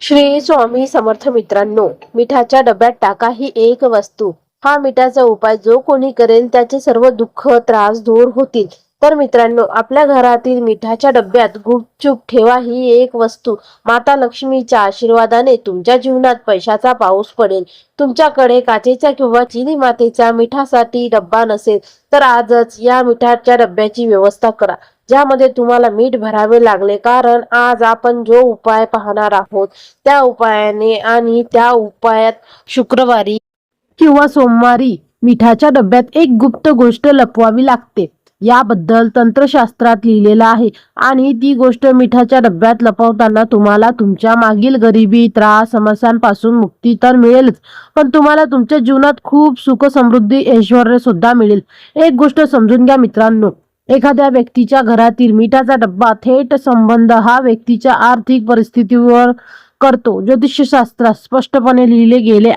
श्री स्वामी समर्थ मित्रांनो मिठाच्या डब्यात टाका ही एक वस्तू. हा मिठाचा उपाय जो कोणी करेल त्याचे सर्व दुःख त्रास दूर होतील. तर मित्रांनो आपल्या घरातील मिठाच्या डब्यात गुपचूप ठेवा ही एक वस्तू. माता लक्ष्मीच्या आशीर्वादाने तुमच्या जीवनात पैशाचा पाऊस पडेल. तुमच्याकडे काचेचा किंवा चिनी मातेचा मिठासाठी डब्बा नसेल तर आजच या मिठाच्या डब्याची व्यवस्था करा. ज्यामध्ये तुम्हाला मीठ भरावे लागले. कारण आज आपण जो उपाय पाहणार आहोत त्या उपायाने आणि त्या उपायात शुक्रवारी किंवा सोमवारी मिठाच्या डब्यात एक गुप्त गोष्ट लपवावी लागते. याबद्दल तंत्रशास्त्रात लिहिलेलं आहे आणि ती गोष्ट मिठाच्या डब्यात लपवताना तुम्हाला तुमच्या मागील गरिबी त्रास समस्यांपासून मुक्ती तर मिळेलच पण तुम्हाला तुमच्या जीवनात खूप सुख समृद्धी ऐश्वर सुद्धा मिळेल. एक गोष्ट समजून घ्या मित्रांनो. एखाद्या व्यक्तीच्या घरातील मिठाचा डब्बा थेट संबंध हा व्यक्तीच्या आर्थिक परिस्थितीवर करतो. ज्योतिषशास्त्रात स्पष्टपणे लिहिले गेले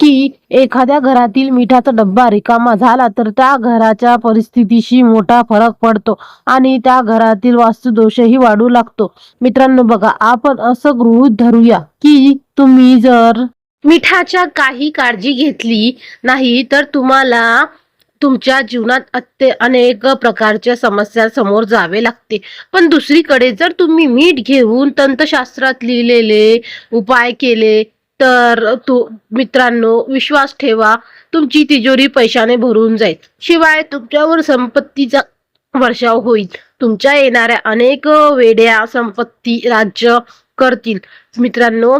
की एखाद्या घरातील मिठाचा डब्बा रिकामा झाला तर त्या घराच्या परिस्थितीशी मोठा फरक पडतो आणि त्या घरातील वास्तुदोषही वाढू लागतो. मित्रांनो बघा आपण असं गृहीत धरूया की तुम्ही जर मिठाच्या काही काळजी घेतली नाही तर तुम्हाला तुमच्या जीवनात अत्य अनेक प्रकारच्या समस्या समोर जावे लागते. पण दुसरीकडे जर तुम्ही मीठ घेऊन तंत्रशास्त्रात लिहिलेले उपाय केले तर तू मित्रांनो विश्वास ठेवा तुमची तिजोरी पैशाने भरून जाईल. शिवाय तुमच्यावर संपत्तीचा वर्षाव होईल. तुमच्या येणाऱ्या अनेक वेड्या संपत्ती राज्य करतील. मित्रांनो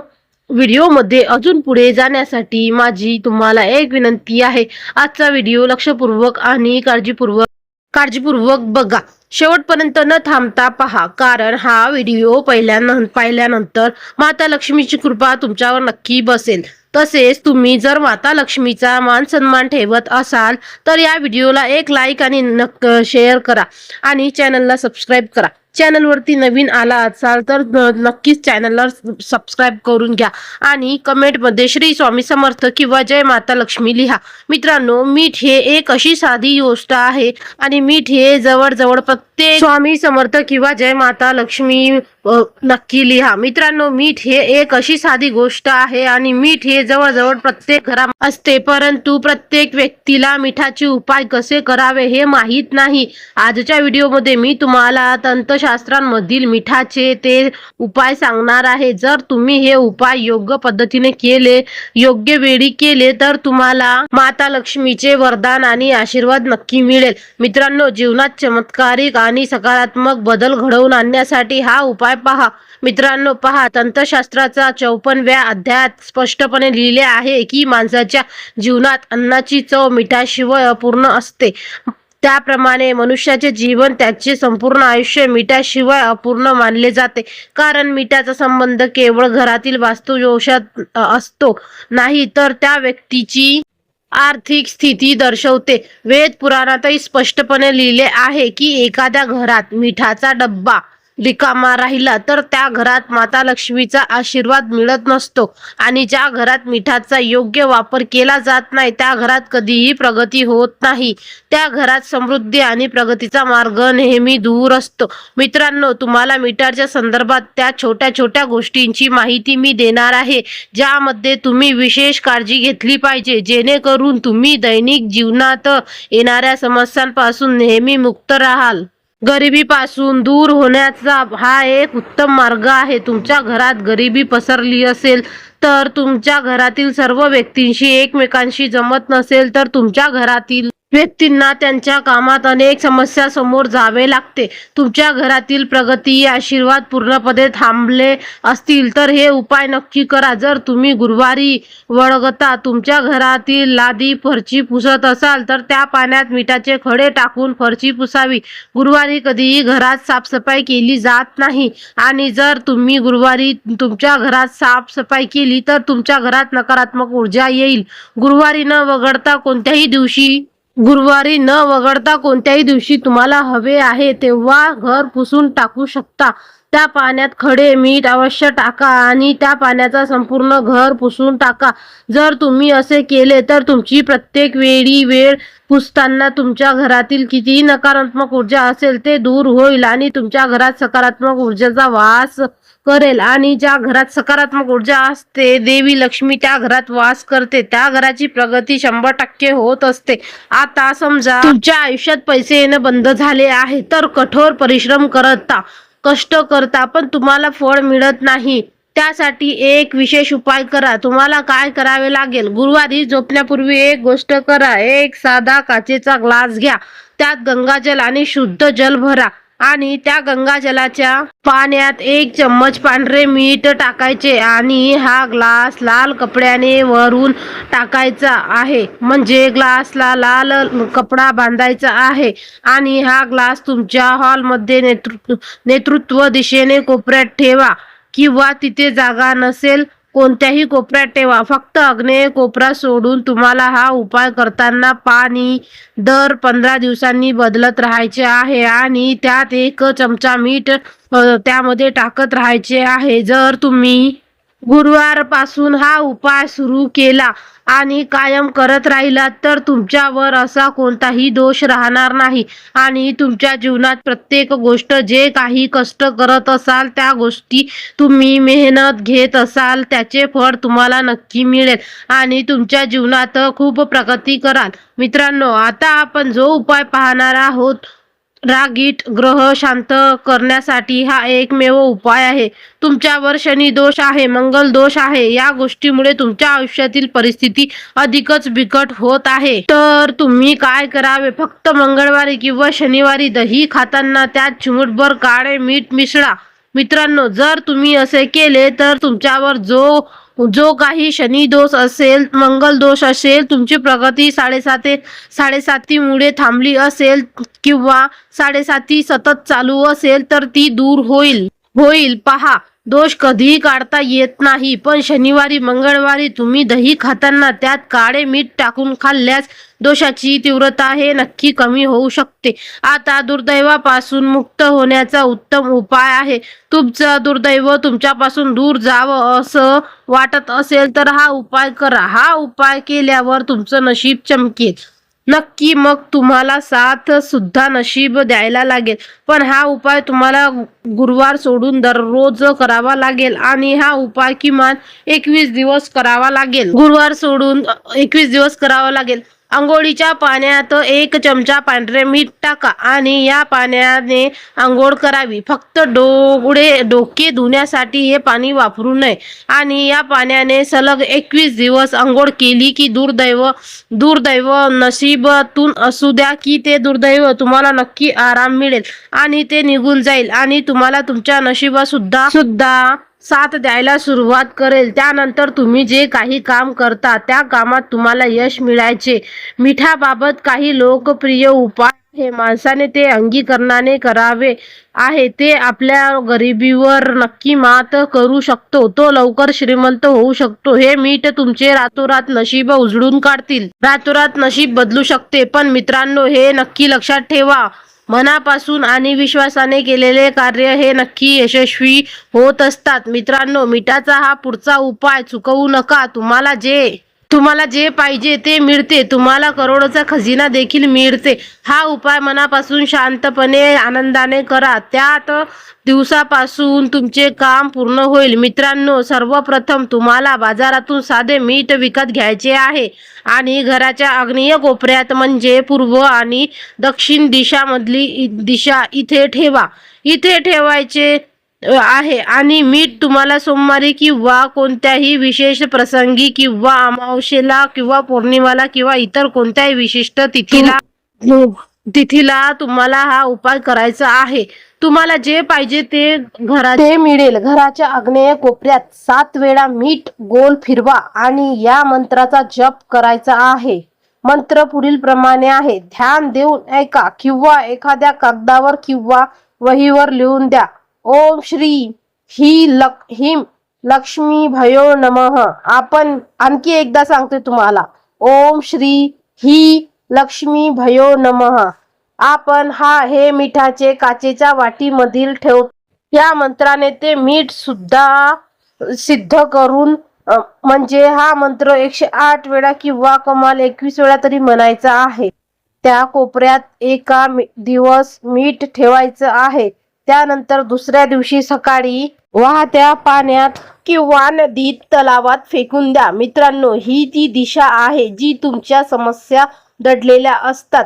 व्हिडिओमध्ये अजून पुढे जाण्यासाठी माझी तुम्हाला एक विनंती आहे. आजचा व्हिडिओ लक्षपूर्वक आणि काळजीपूर्वक काळजीपूर्वक बघा. शेवटपर्यंत न थांबता पहा कारण हा व्हिडिओ पहिल्यानं पाहिल्यानंतर माता लक्ष्मीची कृपा तुमच्यावर नक्की बसेल. तसेच तुम्ही जर माता लक्ष्मीचा मान सन्मान ठेवत असाल तर या व्हिडिओला एक लाईक आणि नक्क शेअर करा आणि चॅनलला सबस्क्राईब करा. चॅनलवरती नवीन आला असाल तर नक्कीच चॅनलला सबस्क्राईब करून घ्या. आणि कमेंटमध्ये श्री स्वामी समर्थ किंवा जय माता लक्ष्मी लिहा. मित्रांनो मीठ हे एक अशी साधी गोष्ट आहे आणि मीठ हे जवळजवळ प्रत्येक स्वामी समर्थ किंवा जय माता लक्ष्मी नक्की लिहा. मित्रांनो मीठ हे एक अशी साधी गोष्ट आहे आणि मीठ हे जवळजवळ प्रत्येक घरा असते. परंतु प्रत्येक व्यक्तीला मिठाचे उपाय कसे करावे हे माहीत नाही. आजच्या व्हिडिओमध्ये मी तुम्हाला तंत्रशास्त्रांमधील मिठाचे ते उपाय सांगणार आहे. जर तुम्ही हे उपाय योग्य पद्धतीने केले योग्य वेळी केले तर तुम्हाला माता लक्ष्मीचे वरदान आणि आशीर्वाद नक्की मिळेल. मित्रांनो जीवनात चमत्कारिक आणि सकारात्मक बदल घडवून आणण्यासाठी हा उपाय पहा. मित्रांनो पहा तंत्रशास्त्राचा चौपनव्या अध्यायात स्पष्टपणे लिहिले आहे की माणसाच्या जीवनात अन्नाची चव मिठाशिवाय अपूर्ण असते. त्याप्रमाणे मनुष्याचे जीवन त्याचे संपूर्ण आयुष्य मिठाशिवाय अपूर्ण मानले जाते. कारण मिठाचा संबंध केवळ घरातील वास्तुदोषात असतो. नाही तर त्या व्यक्तीची आर्थिक स्थिती दर्शवते. वेद पुराणातही स्पष्टपणे लिहिले आहे की एखाद्या घरात मिठाचा डब्बा रिकामा राहिला तर त्या घरात माता लक्ष्मीचा आशीर्वाद मिळत नसतो. आणि ज्या घरात मिठाचा योग्य वापर केला जात नाही त्या घरात कधीही प्रगती होत नाही. त्या घरात समृद्धी आणि प्रगतीचा मार्ग नेहमी दूर असतो. मित्रांनो तुम्हाला मीटरच्या संदर्भात त्या छोट्या छोट्या गोष्टींची माहिती मी देणार आहे ज्यामध्ये तुम्ही विशेष काळजी घेतली पाहिजे. जेणेकरून तुम्ही दैनिक जीवनात येणाऱ्या समस्यांपासून नेहमी मुक्त राहाल. गरिबीपासून दूर होण्याचा हा एक उत्तम मार्ग आहे. तुमच्या घरात गरिबी पसरली असेल तर तुमच्या घरातील सर्व व्यक्तींशी एकमेकांशी जमत नसेल तर तुमच्या घरातील व्यक्तींना त्यांच्या कामात अनेक समस्या समोर जावे लागते. तुमच्या घरातील प्रगती आशीर्वाद पूर्णपणे थांबले असतील तर हे उपाय नक्की करा. जर तुम्ही गुरुवारी वळगता तुमच्या घरातील लादी फरची पुसत असाल तर त्या पाण्यात मिठाचे खडे टाकून फरची पुसावी. गुरुवारी कधीही घरात साफसफाई केली जात नाही आणि जर तुम्ही गुरुवारी तुमच्या घरात साफसफाई केली तर तुमच्या घरात नकारात्मक ऊर्जा येईल. गुरुवारी न वगळता कोणत्याही दिवशी गुरुवारी न वगळता कोणत्याही दिवशी तुम्हाला हवे आहे तेव्हा घर पुसून टाकू शकता. त्या पाण्यात खडे मीठ अवश्य टाका आणि त्या पाण्याचा संपूर्ण घर पुसून टाका. जर तुम्ही असे केले तर तुमची प्रत्येक वेळी वेळ पुसताना तुमच्या घरातील कितीही नकारात्मक ऊर्जा असेल ते दूर होईल आणि तुमच्या घरात सकारात्मक ऊर्जेचा वास करेल. आणि ज्या घरात सकारात्मक ऊर्जा असते देवी लक्ष्मी त्या घरात वास करते त्या घराची प्रगती शंभर टक्के होत असते. आता समजा तुमच्या आयुष्यात पैसे येणं बंद झाले आहे तर कठोर परिश्रम करता कष्ट करता पण तुम्हाला फळ मिळत नाही. त्यासाठी एक विशेष उपाय करा. तुम्हाला काय करावे लागेल? गुरुवारी झोपण्यापूर्वी एक गोष्ट करा. एक साधा काचेचा ग्लास घ्या. त्यात गंगाजल आणि शुद्ध जल भरा. आणि त्या गंगाजलाच्या पाण्यात एक चम्मच पांढरे मीठ टाकायचे आणि हा ग्लास लाल कपड्याने वरून टाकायचा आहे. म्हणजे ग्लासला लाल कपडा बांधायचा आहे. आणि हा ग्लास तुमच्या हॉलमध्ये नेतृत्व नेतृत्व दिशेने कोपऱ्यात ठेवा किंवा तिथे जागा नसेल कोणत्याही कोपऱ्यात ठेवा. फक्त आग्नेय कोपरा सोडून तुम्हाला हा उपाय करताना पाणी दर पंधरा दिवसांनी बदलत राहायचे आहे आणि त्यात एक चमचा मीठ त्यामध्ये टाकत राहायचे आहे. जर तुम्ही गुरुवारपासून हा उपाय सुरू केला आणि कायम करत राहिलात तर तुमच्यावर असा कोणताही दोष राहणार नाही. आणि तुमच्या जीवनात प्रत्येक गोष्ट जे काही कष्ट करत असाल त्या गोष्टी तुम्ही मेहनत घेत असाल त्याचे फळ तुम्हाला नक्की मिळेल. आणि तुमच्या जीवनात खूप प्रगती कराल. मित्रांनो आता आपण जो उपाय पाहणार आहोत रागीट ग्रह शांत करण्यासाठी हा एकमेव उपाय आहे. तुमच्यावर शनी दोष आहे मंगल दोष आहे या गोष्टीमुळे तुमच्या आयुष्यातील परिस्थिती अधिकच बिकट होत आहे. तर तुम्ही काय करावे? फक्त मंगळवारी किंवा शनिवारी दही खाताना त्यात चिमूटभर काळे मीठ मिसळा. मित्रांनो जर तुम्ही असे केले तर तुमच्यावर जो जो काही शनी दोष असेल मंगल दोष असेल तुमची प्रगती साडेसाते साडेसातीमुळे थांबली असेल किंवा साडेसाती सतत चालू असेल तर ती दूर होईल. होईल. पहा दोष कधीही काढता येत नाही पण शनिवारी मंगळवारी तुम्ही दही खाताना त्यात काळे मीठ टाकून खाल्ल्यास दोषाची तीव्रता हे नक्की कमी होऊ शकते. आता दुर्दैवापासून मुक्त होण्याचा उत्तम उपाय आहे. तुमचं दुर्दैव तुमच्यापासून दूर जावं असं वाटत असेल तर हा उपाय करा. हा उपाय केल्यावर तुमचं नशीब चमकेल. नक्की मग तुम्हाला साथ सुद्धा नशीब द्यायला लागेल. पण हा उपाय तुम्हाला गुरुवार सोडून दररोज करावा लागेल आणि हा उपाय किमान एकवीस दिवस करावा लागेल. गुरुवार सोडून एकवीस दिवस करावा लागेल. आंघोळीच्या पाण्यात एक चमचा पांढरे मीठ टाका आणि या पाण्याने आंघोळ करावी. फक्त डोळे डोके धुण्यासाठी हे पाणी वापरू नये. आणि या पाण्याने सलग एकवीस दिवस आंघोळ केली की दुर्दैव दुर्दैव नशीबातून असू द्या की ते दुर्दैव तुम्हाला नक्की आराम मिळेल आणि ते निघून जाईल आणि तुम्हाला तुमच्या नशिबासुद्धा सुद्धा साथ द्यायला सुरुवात करेल. त्यानंतर तुम्ही जे काही काम करता त्या कामात तुम्हाला यश मिळायचे. मिठाबाबत काही लोकप्रिय उपाय हे माणसाने ते अंगीकरणाने करावे आहे. ते आपल्या गरिबीवर नक्की मात करू शकतो. तो लवकर श्रीमंत होऊ शकतो. हे मीठ तुमचे रातोरात नशीब उजळून काढतील. रातोरात नशीब बदलू शकते. पण मित्रांनो हे नक्की लक्षात ठेवा. मनापासून आणि विश्वासाने केलेले कार्य हे नक्की यशस्वी होत असतात. मित्रांनो मिठाचा हा पुढचा उपाय चुकवू नका. तुम्हाला जे तुम्हाला जे पाहिजे ते मिळते. तुम्हाला करोडोचा खजिना देखील मिळते. हा उपाय मनापासून शांतपणे आनंदाने करा. त्यात दिवसापासून तुमचे काम पूर्ण होईल. मित्रांनो सर्वप्रथम तुम्हाला बाजारातून साधे मीठ विकत घ्यायचे आहे. आणि घराच्या आग्नेय कोपऱ्यात म्हणजे पूर्व आणि दक्षिण दिशामधली इ- दिशा इथे ठेवा. इथे ठेवायचे आहे. आणि मीठ तुम्हाला सोमवारी किंवा कोणत्याही विशेष प्रसंगी किंवा अमावशेला किंवा पौर्णिमाला किंवा इतर कोणत्याही विशिष्ट तिथीला तिथीला तुम्हाला हा उपाय करायचा आहे. तुम्हाला जे पाहिजे ते घरा ते मिळेल. घराच्या आग्नेय कोपऱ्यात सात वेळा मीठ गोल फिरवा आणि या मंत्राचा जप करायचा आहे. मंत्र पुढील प्रमाणे आहे. ध्यान देऊन ऐका किंवा एखाद्या कागदावर किंवा वहीवर लिहून द्या. ओम श्री ही लक हिम लक्ष्मी भयो नमः. आपण आणखी एकदा सांगते तुम्हाला. ओम श्री ही लक्ष्मी भयो नमः. आपण हा हे मिठाचे काचेच्या वाटीमधील ठेव या मंत्राने ते मीठ सुद्धा सिद्ध करून म्हणजे हा मंत्र एकशे आठ वेळा किंवा कमाल एकवीस वेळा तरी म्हणायचा आहे. त्या कोपऱ्यात एका दिवस मीठ ठेवायचं आहे. त्यानंतर दुसऱ्या दिवशी सकाळी वाहत्या पाण्यात किंवा नदीत तलावात फेकून द्या. मित्रांनो ही ती दिशा आहे जी तुमच्या समस्या दडलेल्या असतात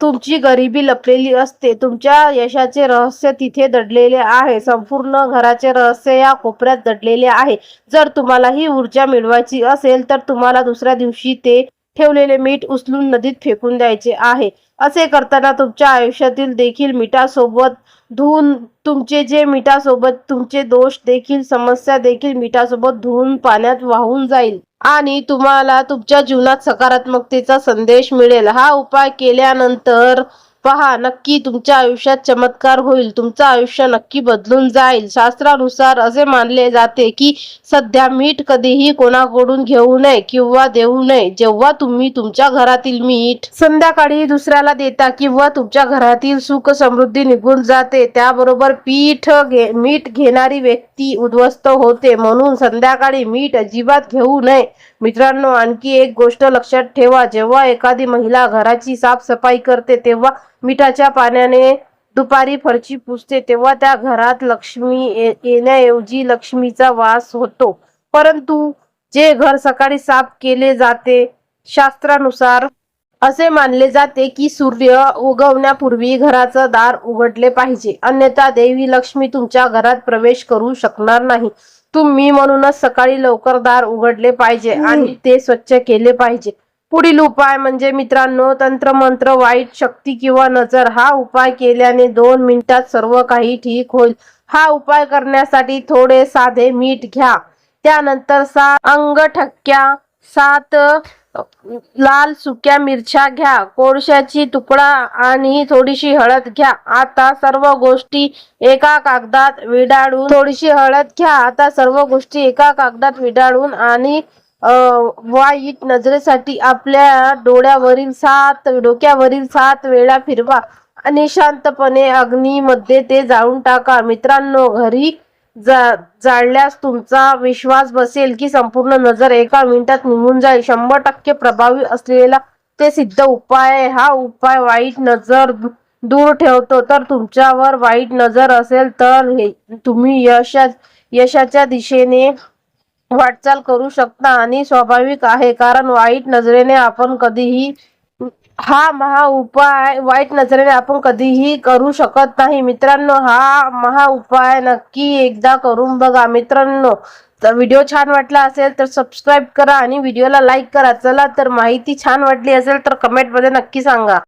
तुमची गरिबी लपलेली असते तुमच्या यशाचे रहस्य तिथे दडलेले आहे संपूर्ण घराचे रहस्य या कोपऱ्यात दडलेले आहे. जर तुम्हाला ही ऊर्जा मिळवायची असेल तर तुम्हाला दुसऱ्या दिवशी ते ठेवलेले मीठ उचलून नदीत फेकून द्यायचे आहे. असे करताना तुमच्या आयुष्यातील देखील मिठासोबत धुवून तुमचे जे मिठासोबत तुमचे दोष देखील समस्या देखील मिठासोबत धुवून पाण्यात वाहून जाईल. आणि तुम्हाला तुमच्या जीवनात सकारात्मकतेचा संदेश मिळेल. हा उपाय केल्यानंतर पहा नक्की तुमच्या आयुष्यात चमत्कार होईल. तुमचं आयुष्य नक्की बदलून जाईल. शास्त्रानुसार असे मानले जाते की सध्या मीठ कधीही कोणाकडून घेऊ नये किंवा देऊ नये. जेव्हा तुम्ही तुमच्या घरातील मीठ संध्याकाळी दुसऱ्याला देता किंवा तुमच्या घरातील सुख समृद्धी निघून जाते त्याबरोबर पीठ घे मीठ घेणारी व्यक्ती उद्ध्वस्त होते. म्हणून संध्याकाळी मीठ अजिबात घेऊ नये. मित्रांनो आणखी एक गोष्ट लक्षात ठेवा. जेव्हा एखादी महिला घराची साफसफाई करते तेव्हा मिठाच्या पाण्याने दुपारी फरची पुसते तेव्हा त्या घरात लक्ष्मी येण्याऐवजी लक्ष्मीचा वास होतो. परंतु जे घर सकाळी साफ केले जाते शास्त्रानुसार असे मानले जाते की सूर्य उगवण्यापूर्वी घराचं दार उघडले पाहिजे. अन्यथा देवी लक्ष्मी तुमच्या घरात प्रवेश करू शकणार नाही. तुम्ही म्हणूनच सकाळी लवकर दार उघडले पाहिजे आणि ते स्वच्छ केले पाहिजे. पुढील उपाय म्हणजे मित्रांनो तंत्रमंत्र वाईट शक्ती किंवा नजर हा उपाय केल्याने दोन मिनिटात सर्व काही ठीक होईल. हा उपाय करण्यासाठी थोडे साधे मीठ घ्या. त्यानंतर सात अंगठक्या सात लाल सुक्या मिरच्या घ्या. कोळशाची तुकडा आणि थोडीशी हळद घ्या. आता सर्व गोष्टी एका कागदात विडाळून थोडीशी हळद घ्या. आता सर्व गोष्टी एका कागदात विडाळून आणि वाईट नजरेसाठी आपल्या डोळ्यावरील सात डोक्यावरील सात वेळा फिरवा. आणि शांतपणे अग्नीमध्ये ते जाळून टाका. मित्रांनो घरी जा जाळल्यास तुमचा विश्वास बसेल की संपूर्ण नजर एका मिनिटात निघून जाईल. शंभर टक्के प्रभावी असलेला ते सिद्ध उपाय हा उपाय वाईट नजर दूर ठेवतो. तर तुमच्यावर वाईट नजर असेल तर हे तुम्ही यशा यशाच्या दिशेने वाटचाल करू शकता आणि स्वाभाविक आहे. कारण वाईट नजरेने आपण कधीही हा महा उपाय वाईट नजरेने आपण कधीही करू शकत नाही. मित्रांनो हा महा उपाय नक्की एकदा करून बघा. मित्रांनो तर व्हिडिओ छान वाटला असेल तर सबस्क्राईब करा आणि व्हिडिओला लाईक करा. चला तर माहिती छान वाटली असेल तर कमेंटमध्ये नक्की सांगा.